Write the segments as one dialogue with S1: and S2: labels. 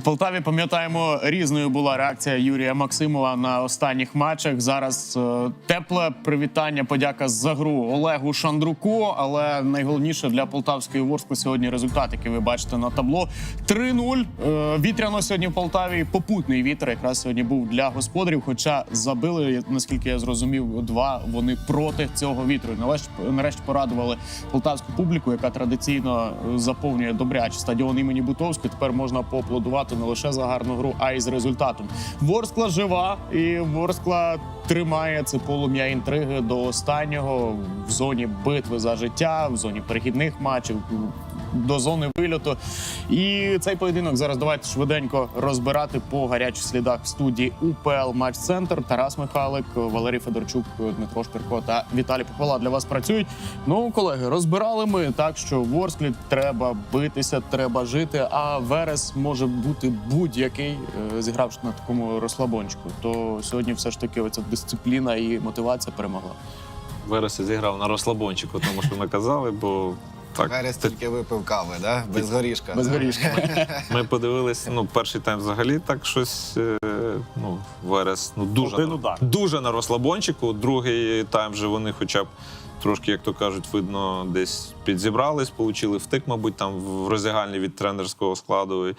S1: В Полтаві пам'ятаємо, різною була реакція Юрія Максимова на останніх матчах. Зараз е, тепле привітання, подяка за гру Олегу Шандруку. Але найголовніше для полтавської Ворскли сьогодні результат, який ви бачите на табло. 3-0. Е, Вітряно сьогодні в Полтаві. Попутний вітер якраз сьогодні був для господарів. Хоча забили, наскільки я зрозумів, два вони проти цього вітру. Нарешті, порадували полтавську публіку, яка традиційно е, заповнює добряче стадіон імені Бутовської. Тепер можна поаплодувати не лише за гарну гру, а й з результатом. Ворскла жива, і Ворскла тримає це полум'я інтриги до останнього в зоні битви за життя, в зоні перехідних матчів. До зони вильоту. І цей поєдинок зараз давайте швиденько розбирати по гарячих слідах в студії УПЛ Матч Центр. Тарас Михайлик, Валерій Федорчук, Дмитро Шпірко та Віталій Похвала для вас працюють. Ну, колеги, розбирали ми так, що Ворсклі треба битися, треба жити. А Верес може бути будь-який, е, зігравши на такому розслабончику. То сьогодні все ж таки оця дисципліна і мотивація перемогла.
S2: Верес зіграв на розслабончику, тому що ми казали, бо так
S3: Верес тільки випив кави, да? без горішка.
S1: Без горішка.
S2: ми подивились. Ну, перший тайм взагалі так щось. е, Ну, Верес ну дуже
S4: Один
S2: на,
S4: удар.
S2: дуже на розслабончику. Другий тайм вже вони, хоча б трошки, як то кажуть, видно, десь підзібрались, получили втик, мабуть, там в роздягальні від тренерського складу. І,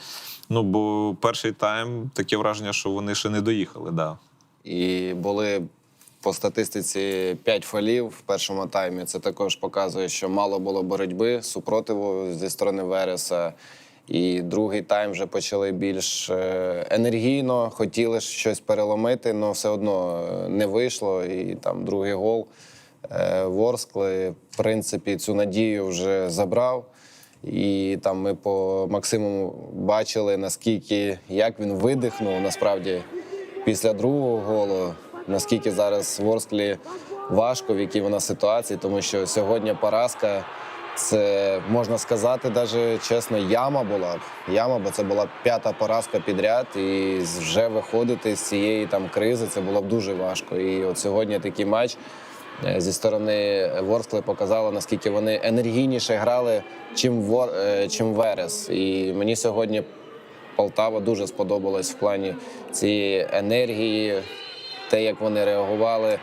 S2: Ну, бо перший тайм таке враження, що вони ще не доїхали. Да.
S3: І були по статистиці 5 фолів в першому таймі. Це також показує, що мало було боротьби, супротиву зі сторони Вереса. І другий тайм вже почали більш е, енергійно, хотіли щось переломити, але все одно е, не вийшло. І там другий гол е, Ворскли, в принципі, цю надію вже забрав. І там ми по Максиму бачили, наскільки як він видихнув насправді після другого голу, наскільки зараз Ворсклі важко, в якій вона ситуації, тому що сьогодні поразка. Це можна сказати, навіть чесно, яма була. Яма, бо це була п'ята поразка підряд, і вже виходити з цієї там кризи це було б дуже важко. І от сьогодні такий матч е, зі сторони Ворскли показали, наскільки вони енергійніше грали, чим Вор, е, чим Верес. І мені сьогодні Полтава дуже сподобалась в плані цієї енергії, те, як вони реагували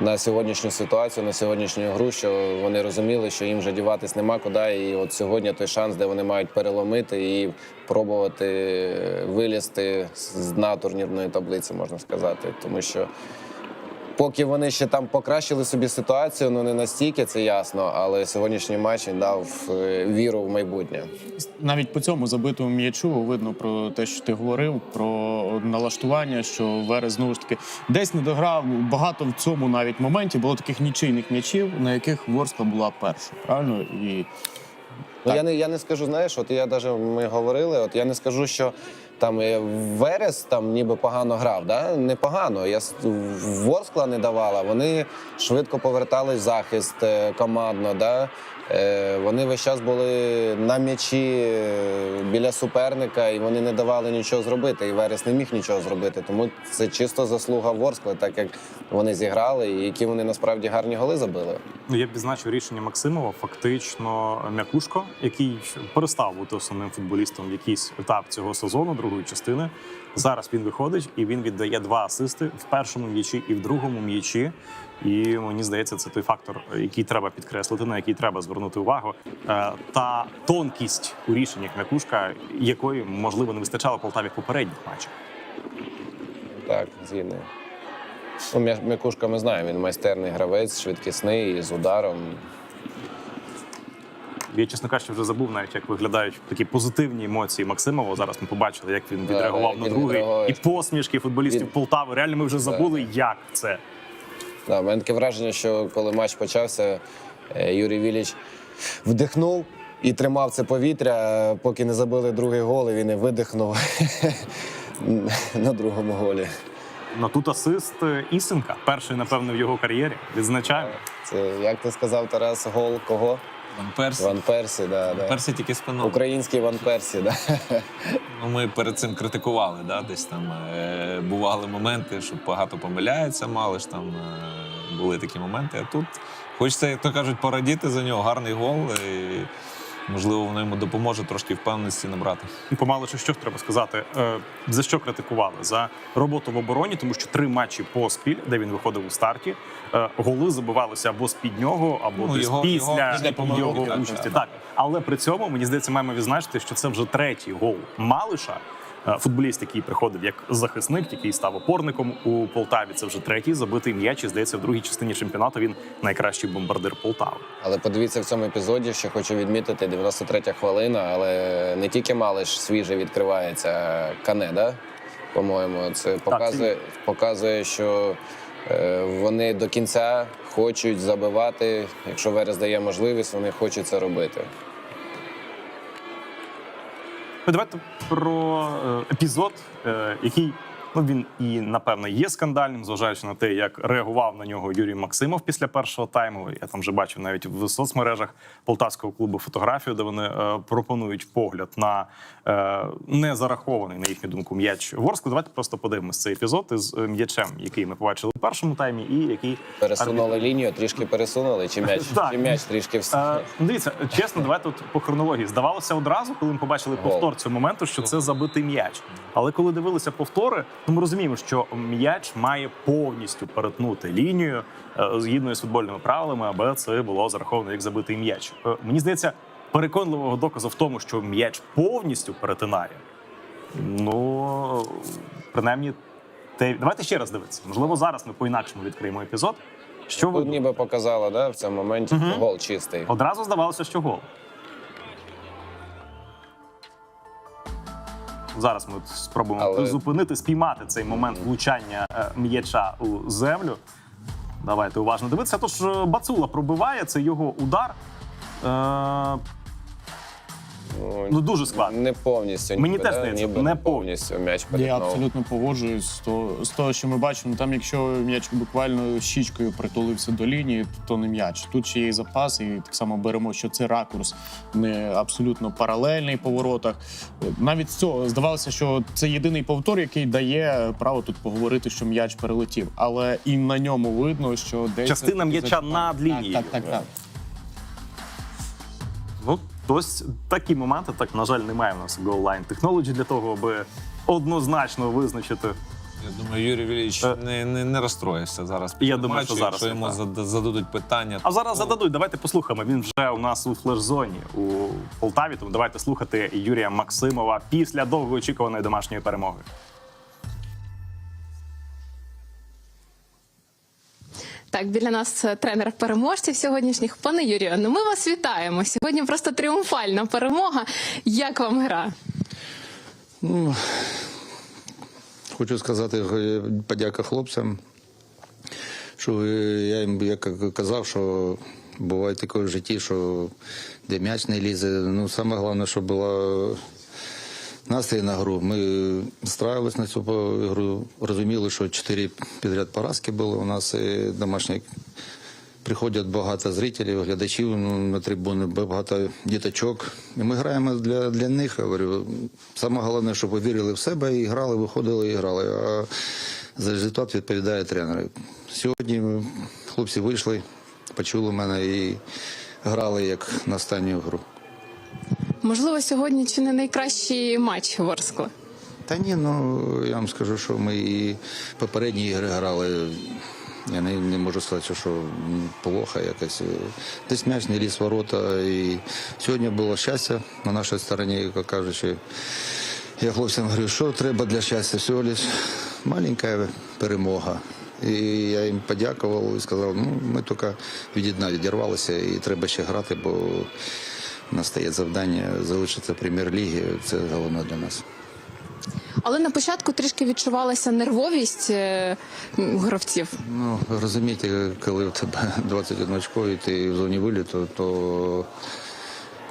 S3: на сьогоднішню ситуацію, на сьогоднішню гру, що вони розуміли, що їм вже діватись нема куди. І от сьогодні той шанс, де вони мають переломити і пробувати вилізти з дна турнірної таблиці, можна сказати. Тому що поки вони ще там покращили собі ситуацію, ну не настільки це ясно, але сьогоднішній матч дав е, віру в майбутнє.
S1: навіть по цьому забитому м'ячу видно про те, що ти говорив, про налаштування, що Верес знову ж таки десь не дограв. Багато в цьому навіть моменті було таких нічийних м'ячів, на яких Ворскла була перша. Правильно? І
S3: Ну, я не я не скажу, знаєш, от я даже ми говорили, от я не скажу, що там е, Верес там ніби погано грав. Да? Непогано. Я Ворскла не давала. Вони швидко повертались в захист е, командно. Да? Е, Вони весь час були на м'ячі е, біля суперника, і вони не давали нічого зробити. І Верес не міг нічого зробити. Тому це чисто заслуга Ворскли, так як вони зіграли, і які вони насправді гарні голи забили.
S4: Ну, я б відзначив рішення Максимова. Фактично, м'якушко, який перестав бути основним футболістом в якийсь етап цього сезону, другої частини. Зараз він виходить і він віддає два асисти в першому м'ячі і в другому м'ячі. І мені здається, це той фактор, який треба підкреслити, на який треба звернути увагу. Е, Та тонкість у рішеннях м'якушка, якої можливо не вистачало Полтаві в попередніх матчах.
S3: Так, згідний. Ну, М'якушка ми знаємо, він майстерний гравець, швидкісний, з ударом.
S4: Я, чесно кажучи, вже забув навіть, як виглядають такі позитивні емоції Максимова. Зараз ми побачили, як він відреагував
S3: як
S4: на
S3: він
S4: другий.
S3: відреагує.
S4: І посмішки футболістів
S3: Він-
S4: Полтави. Реально, ми вже забули, як це.
S3: Да, у мене таке враження, що коли матч почався, е, Юрій Віліч вдихнув і тримав це повітря, поки не забили другий гол, і він і видихнув на другому голі.
S4: Ну тут асист е, Ісенка, перший, напевно, в його кар'єрі. Відзначаємо.
S3: Це, як ти сказав, Тарас, гол кого?
S2: Ван Персі.
S3: Ван Персі, да, да.
S2: Персі тільки спиною.
S3: Український Ван Персі, да.
S2: Ну, ми перед цим критикували, да? десь там е, бували моменти, що багато помиляється, мали ж там е, були такі моменти. А тут хочеться, як то кажуть, порадіти за нього. Гарний гол. І можливо, воно йому допоможе трошки впевненості набрати.
S4: Помало чи що треба сказати, е, за що критикували за роботу в обороні, тому що три матчі поспіль, де він виходив у старті, е, голи забивалися або з під нього, або
S2: Ну,
S4: десь
S2: його-
S4: після
S2: його-
S4: його, участі.
S2: так.
S4: Так, але при цьому мені здається, маємо відзначити, що це вже третій гол Малиша. Е, Футболіст, який приходив як захисник, який став опорником у Полтаві. Це вже третій забитий м'яч. І здається, в другій частині чемпіонату він найкращий бомбардир Полтави.
S3: Але подивіться в цьому епізоді, що хочу відмітити, 93 хвилина, але не тільки Малиш свіже відкривається, а Кане, да? по-моєму. Це показує, показує, що е, вони до кінця хочуть забивати. Якщо Верес дає можливість, вони хочуть це робити.
S4: Давайте про е, епізод, е, який ну він і напевно є скандальним, зважаючи на те, як реагував на нього Юрій Максимов після першого тайму. Я там вже бачив навіть в соцмережах полтавського клубу фотографію, де вони е, пропонують погляд на е, незарахований, на їхню думку, м'яч Ворску. Давайте просто подивимось цей епізод із е, м'ячем, який ми побачили в першому таймі, і який
S3: Пересунули лінію, трішки пересунули, чи м'яч, чи м'яч трішки.
S4: Е, ну, дивіться, чесно, давайте тут по хронології. Здавалося одразу, коли ми побачили повтор цього моменту, що це забитий м'яч. Але коли дивилися повтори, то ми розуміємо, що м'яч має повністю перетнути лінію е, згідно з футбольними правилами, аби це було зараховано як забитий м'яч. Е, Мені здається, переконливого доказу в тому, що м'яч повністю перетинає. Ну принаймні, те давайте ще раз дивитися. Можливо, зараз ми по-інакшому відкриємо епізод. Що ви
S3: ніби показала, да, в цьому моменті гол чистий.
S4: Одразу здавалося, що гол. Зараз ми спробуємо
S3: Але-
S4: зупинити, спіймати цей момент влучання е, м'яча у землю. Давайте уважно дивитися. Тож е, Бацула пробиває, це його удар. Ну дуже складно.
S3: Не повністю.
S4: Мені
S3: ніби,
S4: теж
S3: да?
S4: здається,
S3: ніби
S4: не
S3: не повністю м'яч
S1: Я
S3: перетнув.
S1: абсолютно погоджуюсь з того, з того, що ми бачимо. Там, якщо м'яч буквально щічкою притулився до лінії, то не м'яч. Тут ще є і запас, і так само беремо, що це ракурс не абсолютно паралельний по воротах. Навіть з цього здавалося, що це єдиний повтор, який дає право тут поговорити, що м'яч перелетів. Але і на ньому видно, що десь
S4: Частина м'яча над лінією.
S1: Так, так, так. так.
S4: Ну, ось такі моменти. Так, на жаль, немає в нас goal line technology для того, аби однозначно визначити.
S2: Я думаю, Юрій Вілійович
S4: Е,
S2: не, не, не розстроївся зараз.
S4: Я думаю, що зараз
S2: Якщо йому
S4: так.
S2: зададуть питання,
S4: А зараз
S2: то-
S4: зададуть. Давайте послухаємо. Він вже у нас у флеш-зоні у Полтаві. Тому давайте слухати Юрія Максимова після довгоочікуваної домашньої перемоги.
S5: Так, біля нас е, тренер переможців сьогоднішніх. Пане Юрію, ну ми вас вітаємо. Сьогодні просто тріумфальна перемога. Як вам гра?
S6: Ну, хочу сказати е, подяка хлопцям, що е, я їм як казав, що буває таке в житті, що де м'яч не лізе. Ну, саме головне, щоб була настрій на гру. Ми старалися на цю гру, розуміли, що чотири підряд поразки були у нас домашні. Приходять багато зрителів, глядачів ну, на трибуни, багато діточок. І ми граємо для, для них. Говорю. Саме головне, щоб ви вірили в себе і грали, виходили і грали. А за результат відповідає тренер. Сьогодні хлопці вийшли, почули мене і грали як на останню гру.
S5: Можливо, сьогодні чи не найкращий матч Ворскла?
S6: Та ні, ну я вам скажу, що ми і попередні ігри грали. Я не, не можу сказати, що плохо якось. Десь м'яч не ліз ворота. І сьогодні було щастя на нашій стороні, як кажучи. Я хлопцям говорю, що треба для щастя? Всього лиш маленька перемога. І я їм подякував і сказав, ну ми тільки від дна відірвалися і треба ще грати, бо у нас стає завдання залишитися прем'єр-лігі. Це головне для нас.
S5: Але на початку трішки відчувалася нервовість е, гравців.
S6: Ну, розумієте, коли в тебе 21 очко і ти в зоні виліту, то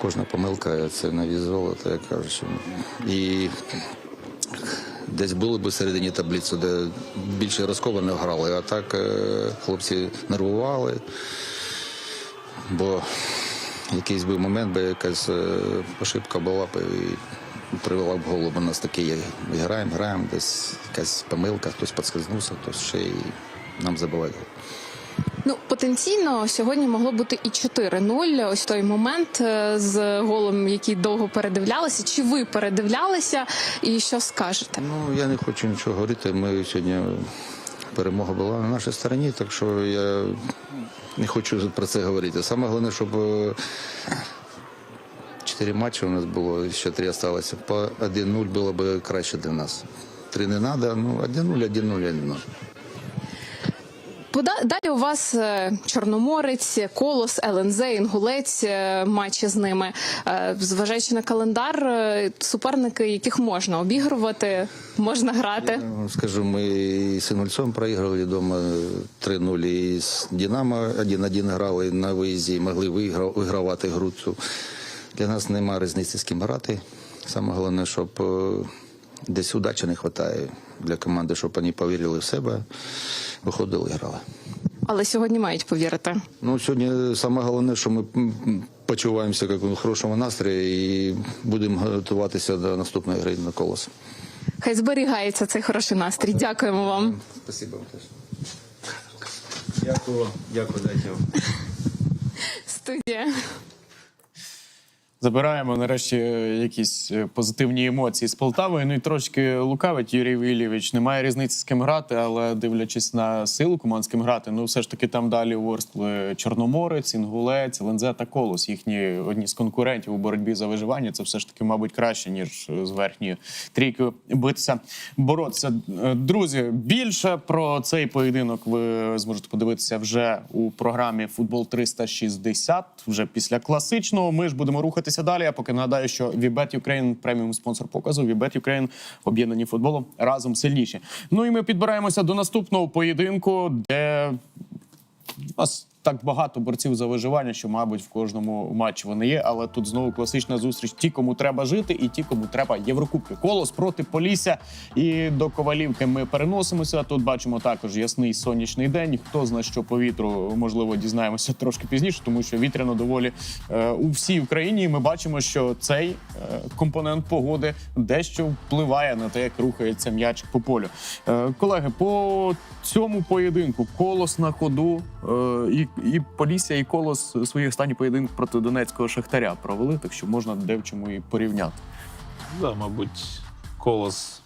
S6: кожна помилка це на віз золота, як кажуть. І десь були б середині таблиці, де більше розковано грали, а так е, хлопці нервували, бо якийсь би момент, би якась е, ошибка була б і привела б голову. У нас такі. Ми граємо, граємо, десь якась помилка, хтось підскользнувся, хтось ще і нам забиває.
S5: Ну потенційно сьогодні могло бути і 4-0. Ось той момент е, з голом, який довго передивлялися. Чи ви передивлялися? І що скажете?
S6: Ну, я не хочу нічого говорити. Ми сьогодні перемога була на нашій стороні, так що я не хочу про це говорити. Саме головне, щоб е, чотири матчі у нас було, ще три залишилося. По 1-0 було б краще для нас. Три не треба, ну 1-0, 1-0, 1-0.
S5: Далі у вас е, Чорноморець, Колос, ЛНЗ, Інгулець, е, матчі з ними. Е, Зважаючи на календар, суперники, яких можна обігрувати, можна грати.
S6: Ну, Скажу, ми з Інгульцем проіграли вдома 3-0, і з Динамо 1-1 грали на виїзді, могли вигра- вигравати гру цю. Для нас немає різниці з ким грати. Саме головне, щоб десь удачі не вистачає для команди, щоб вони повірили в себе, виходили і грали.
S5: Але сьогодні мають повірити.
S6: Ну, сьогодні саме головне, що ми почуваємося як у хорошому настрої і будемо готуватися до наступної гри на колос.
S5: Хай зберігається цей хороший настрій. Дякуємо вам.
S6: Спасибо вам теж. Дякую, дякую, дайте.
S5: Студія.
S1: Забираємо нарешті е, якісь е, позитивні емоції з Полтави. Ну і трошки лукавить Юрій Вілєвич. Немає різниці з ким грати, але дивлячись на силу команд з ким грати, ну все ж таки там далі ворскли Чорноморець, Інгулець, ЛНЗ та Колос. Їхні одні з конкурентів у боротьбі за виживання. Це все ж таки, мабуть, краще ніж з верхньої трійки битися, боротися. Е, Друзі, більше про цей поєдинок ви зможете подивитися вже у програмі Футбол 360, вже після класичного. Ми ж будемо рухатися далі. Я поки нагадаю, що Вібет Ukraine – преміум спонсор показу. Вібет Ukraine – об'єднані футболом разом сильніші. Ну і ми підбираємося до наступного поєдинку, де нас так багато борців за виживання, що, мабуть, в кожному матчі вони є. Але тут знову класична зустріч: ті, кому треба жити, і ті, кому треба Єврокубки. Колос проти Полісся. І до Ковалівки ми переносимося. Тут бачимо також ясний сонячний день. Хто знає, що по вітру можливо дізнаємося трошки пізніше, тому що вітряно доволі е, у всій Україні. І ми бачимо, що цей е, компонент погоди дещо впливає на те, як рухається м'яч по полю. Е, колеги, по цьому поєдинку колос на ходу е, і, і Полісся, і колос свої останні поєдинки проти Донецького шахтаря провели, так що можна де в чому і порівняти.
S2: Да, мабуть, колос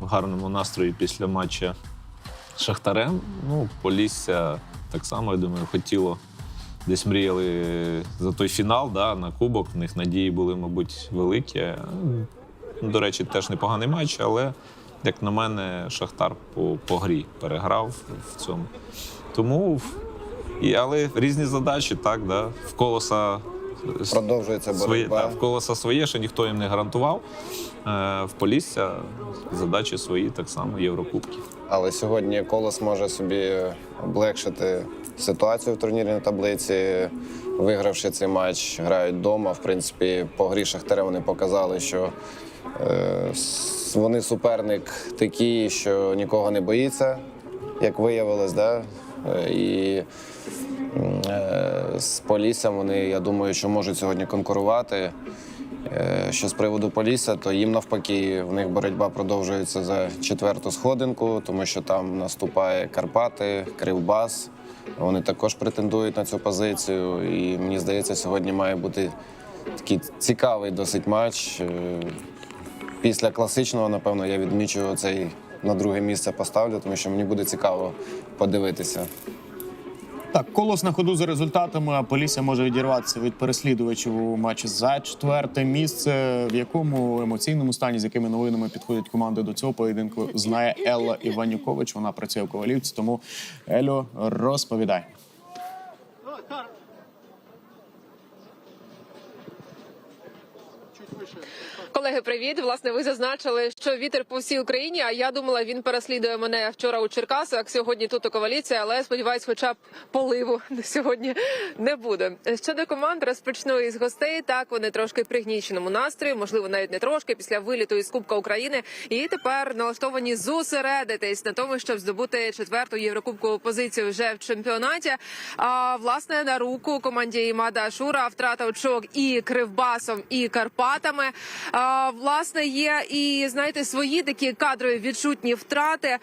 S2: в гарному настрої після матча з Шахтарем. Ну, Полісся так само, я думаю, хотіло. Десь мріяли за той фінал, да, на кубок. В них надії були, мабуть, великі. Ну, До речі, теж непоганий матч, але, як на мене, Шахтар по, по грі переграв в цьому. Тому, і, але різні задачі, так, да. в колоса
S3: Продовжується
S2: Своє,
S3: боротьба.
S2: в колеса своє, що ніхто їм не гарантував. Е, в Полісся задачі свої, так само Єврокубки.
S3: Але сьогодні колос може собі облегшити ситуацію в турнірній таблиці. Вигравши цей матч, грають вдома. В принципі, по грі Шахтаря вони показали, що е, вони суперник такий, що нікого не боїться, як виявилось. Да? І е, з Поліссям вони, я думаю, що можуть сьогодні конкурувати. Е, Що з приводу Полісся, то їм навпаки, в них боротьба продовжується за четверту сходинку, тому що там наступає Карпати, Кривбас. Вони також претендують на цю позицію. І мені здається, сьогодні має бути такий цікавий досить матч. Е, Після класичного, напевно, я відмічу цей на друге місце поставлю, тому що мені буде цікаво подивитися.
S1: Так, колос на ходу за результатами, а Полісся може відірватися від переслідувачів у матчі за четверте місце. В якому емоційному стані, з якими новинами підходять команди до цього поєдинку, знає Елла Іванюкович. Вона працює в Ковалівці. Тому Елю, розповідай.
S7: Колеги, привіт. Власне, ви зазначили, що вітер по всій Україні. А я думала, він переслідує мене вчора у Черкасах. Сьогодні тут у Коваліці, але сподіваюсь, хоча б поливу сьогодні не буде. Щодо команд, розпочну із гостей. Так вони трошки пригніченому настрої, можливо, навіть не трошки після виліту із Кубка України. І тепер налаштовані зосередитись на тому, щоб здобути четверту єврокубкову позицію вже в чемпіонаті. А власне на руку команді Імада Ашура втрата очок і Кривбасом, і Карпатами. Власне, є і знаєте свої такі кадрові відчутні втрати.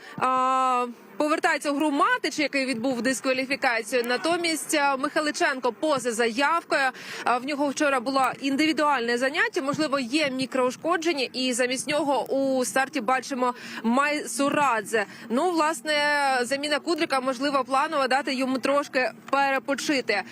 S7: Повертається у гру Матич, який відбув дискваліфікацію. Натомість е, Михайличенко поза заявкою. Е, В нього вчора було індивідуальне заняття. Можливо, є мікроушкодження, і замість нього у старті бачимо Майсурадзе. Ну, власне, заміна Кудрика можливо планова дати йому трошки перепочити. Е,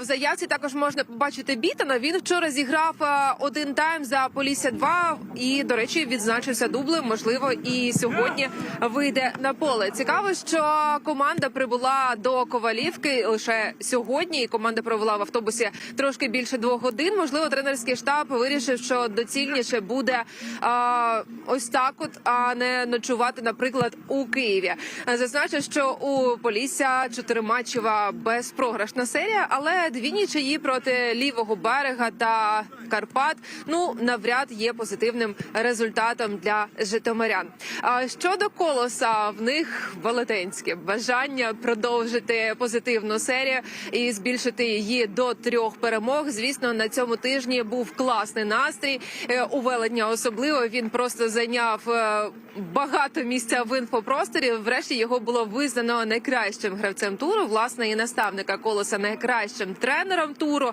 S7: В заявці також можна побачити Бітана. Він вчора зіграв один тайм за Полісся 2 і, до речі, відзначився дублем. Можливо, і сьогодні вийде на поле. Цікаво, що команда прибула до Ковалівки лише сьогодні. І команда провела в автобусі трошки більше двох годин. Можливо, тренерський штаб вирішив, що доцільніше буде а, ось так, от а не ночувати, наприклад, у Києві. Зазначу, що у Полісся чотириматчева безпрограшна серія, але дві нічиї проти лівого берега та Карпат ну навряд є позитивним результатом для житомирян. А щодо колоса, в них велетенське бажання продовжити позитивну серію і збільшити її до трьох перемог. Звісно, на цьому тижні був класний настрій Е, у велетня. Особливо він просто зайняв е, багато місця в інфопросторі. Врешті його було визнано найкращим гравцем туру. Власне, і наставника колоса найкращим тренером туру.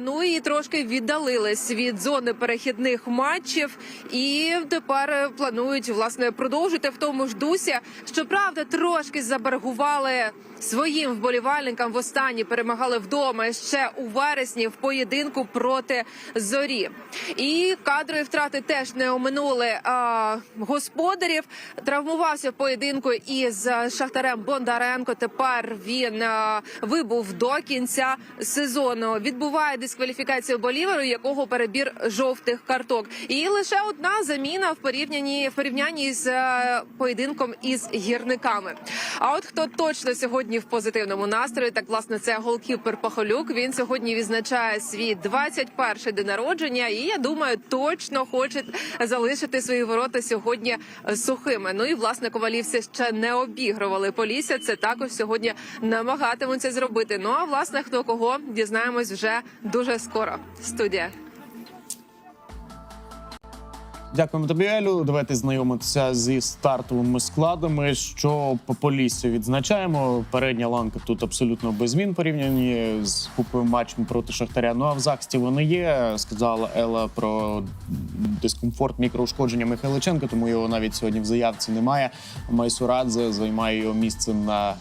S7: Ну і трошки віддалились від зони перехідних матчів, і тепер е, планують власне продовжити в тому ж дусі. Щоправда, трошки забаргували своїм вболівальникам. Востаннє перемагали вдома ще у вересні в поєдинку проти зорі. І кадрові втрати теж не оминули а, господарів. Травмувався в поєдинку із Шахтарем Бондаренко. Тепер він а, вибув до кінця сезону. Відбуває дискваліфікацію Боліверу, якого перебір жовтих карток. І лише одна заміна в порівнянні в порівнянні з е, поєдинком із гірниками. А от хто точно сьогодні в позитивному настрої, так власне це голкіпер Пахолюк. Він сьогодні відзначає свій 21-й день народження, і я думаю, точно хоче залишити свої ворота сьогодні сухими. Ну і власне ковалівці ще не обігрували Полісся. Це також сьогодні намагатимуться зробити. Ну а власне хто кого дізнаємось вже дуже скоро. Студія.
S1: Дякуємо тобі, Елю. Давайте знайомитися зі стартовими складами. Що по Поліссю відзначаємо. Передня ланка тут абсолютно без змін порівняні з купою матчем проти Шахтаря. Ну а в захисті вони є. Сказала Ела про дискомфорт мікроушкодження Михайличенка, тому його навіть сьогодні в заявці немає. Майсурадзе займає його місце на е,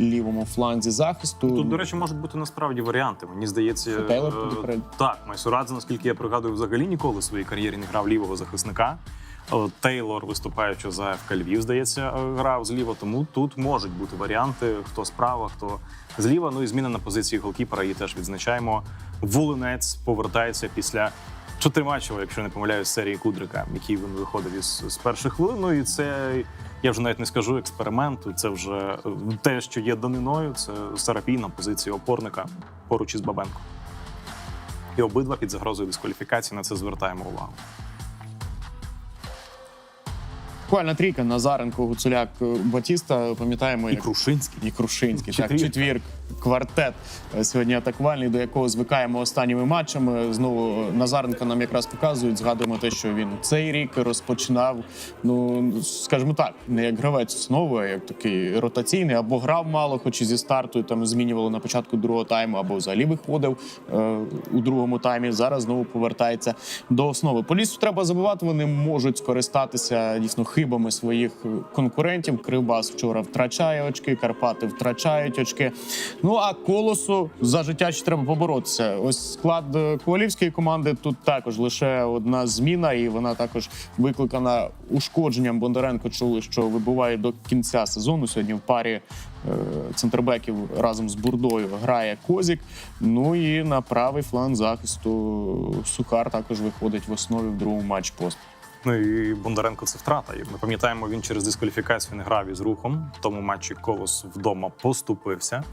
S1: лівому фланзі захисту.
S4: Тут, до речі, можуть бути насправді варіанти. Мені здається,
S1: Тейлор
S4: е, так. Майсурадзе, наскільки я пригадую, взагалі ніколи в своїй кар'єрі не грав лівого захисника. О, Тейлор, виступаючи за ФК Львів, здається, е, грав зліва. Тому тут можуть бути варіанти: хто справа, хто зліва. Ну і зміна на позиції голкіпера її теж відзначаємо. Волинець повертається після чотириматчевого, якщо не помиляюсь, серії Кудрика, який він виходив із з перших хвилин. Ну і це я вже навіть не скажу експеримент. Це вже е, те, що є даниною. Це Сарапій на позиції опорника поруч із Бабенко. І обидва під загрозою дискваліфікації на це звертаємо увагу.
S1: Буквально трійка Назаренко, Гуцуляк, Батіста. Пам'ятаємо,
S4: І
S1: як
S4: Крушинський.
S1: і Крушинський. Так, четвір, квартет е, сьогодні атакувальний, до якого звикаємо останніми матчами. Знову Назаренка нам якраз показують. Згадуємо те, що він цей рік розпочинав. Ну скажімо так, не як гравець основи, а як такий ротаційний, або грав мало, хоч і зі старту там змінювали на початку другого тайму, або взагалі виходив е, у другому таймі. Зараз знову повертається до основи. По лісу треба забувати. Вони можуть скористатися дійсно хибами своїх конкурентів. Кривбас вчора втрачає очки, Карпати втрачають очки. Ну а колосу за життя ще треба поборотися. Ось склад е, ковалівської команди тут також лише одна зміна, і вона також викликана ушкодженням. Бондаренко чули, що вибуває до кінця сезону. Сьогодні в парі е, центрбеків разом з Бурдою грає Козік. Ну і на правий фланг захисту Сухар також виходить в основі в другому матчі поспіль.
S4: Ну і Бондаренко це втрата. Ми пам'ятаємо, він через дискваліфікацію не грав із рухом. В тому матчі Колос вдома поступився.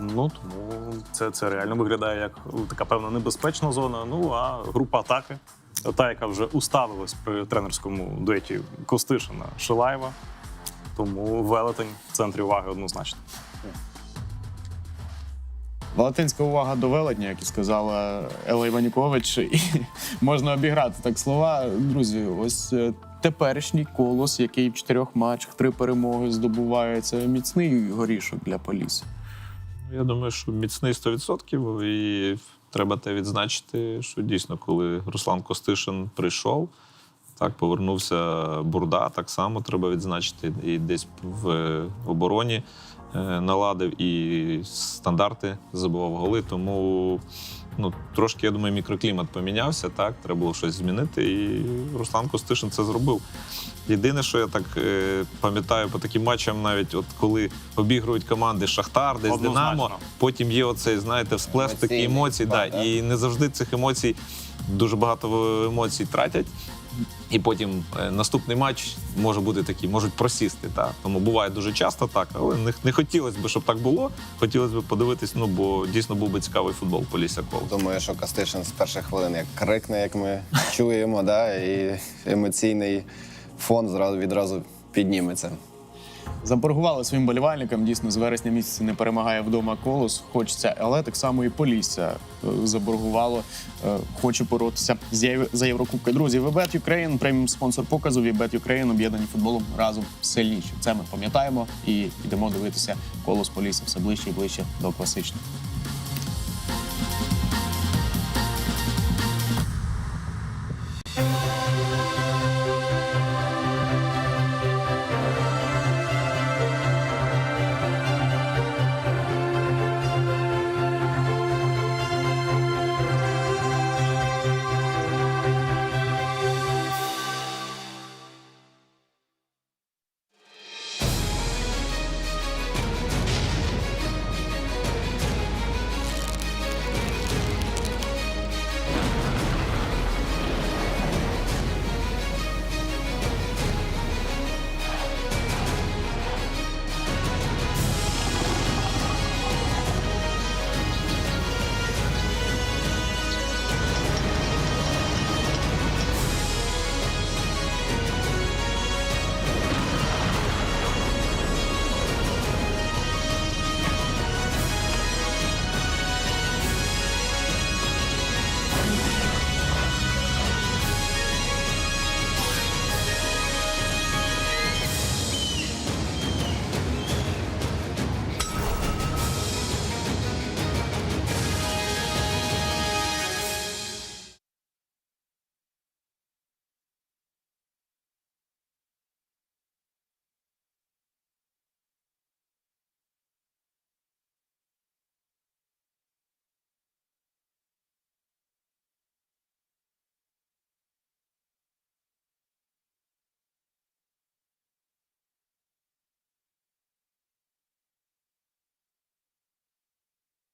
S4: Ну тому це, це реально виглядає як така певна небезпечна зона. Ну а група атаки, та яка вже уставилась при тренерському дуеті Костишина Шилаєва. Тому велетень в центрі уваги однозначно.
S1: Валентинська увага до велетня, як і сказала Ела Іванюкович, і можна обіграти так слова. Друзі, ось е, теперішній колос, який в чотирьох матчах три перемоги здобуває, це міцний горішок для Полісся.
S2: Я думаю, що міцний 100% і треба те відзначити, що дійсно, коли Руслан Костишин прийшов, так повернувся Бурда, так само треба відзначити. І десь в обороні е, наладив і стандарти забував голи. Тому ну, трошки, я думаю, мікроклімат помінявся. Так, треба було щось змінити. І Руслан Костишин це зробив. Єдине, що я так е, пам'ятаю по таким матчам, навіть от коли обігрують команди Шахтар, десь
S4: Однозначно.
S2: Динамо, потім є оцей, знаєте, всплеск
S3: Емоційний
S2: такі емоцій. Да,
S3: да.
S2: і не завжди цих емоцій дуже багато емоцій тратять. І потім е, наступний матч може бути такий, можуть просісти. Та. Тому буває дуже часто так, але не, не хотілося б, щоб так було. Хотілося б подивитись, ну бо дійсно був би цікавий футбол Полісся Колос.
S3: Думаю, що Костишин з перших хвилин як крикне, як ми чуємо, да, і емоційний фон відразу підніметься.
S1: Заборгували своїм болівальникам. Дійсно, з вересня місяця не перемагає вдома колос. Хочеться, але так само і Полісся е, заборгувало. Хочу Хоче боротися за Єврокубки. Друзі, Вебет Україн, преміум спонсор показу. Вебет Україн об'єднані футболом разом сильніші. Це ми пам'ятаємо і йдемо дивитися колос Полісся все ближче і ближче до класичного.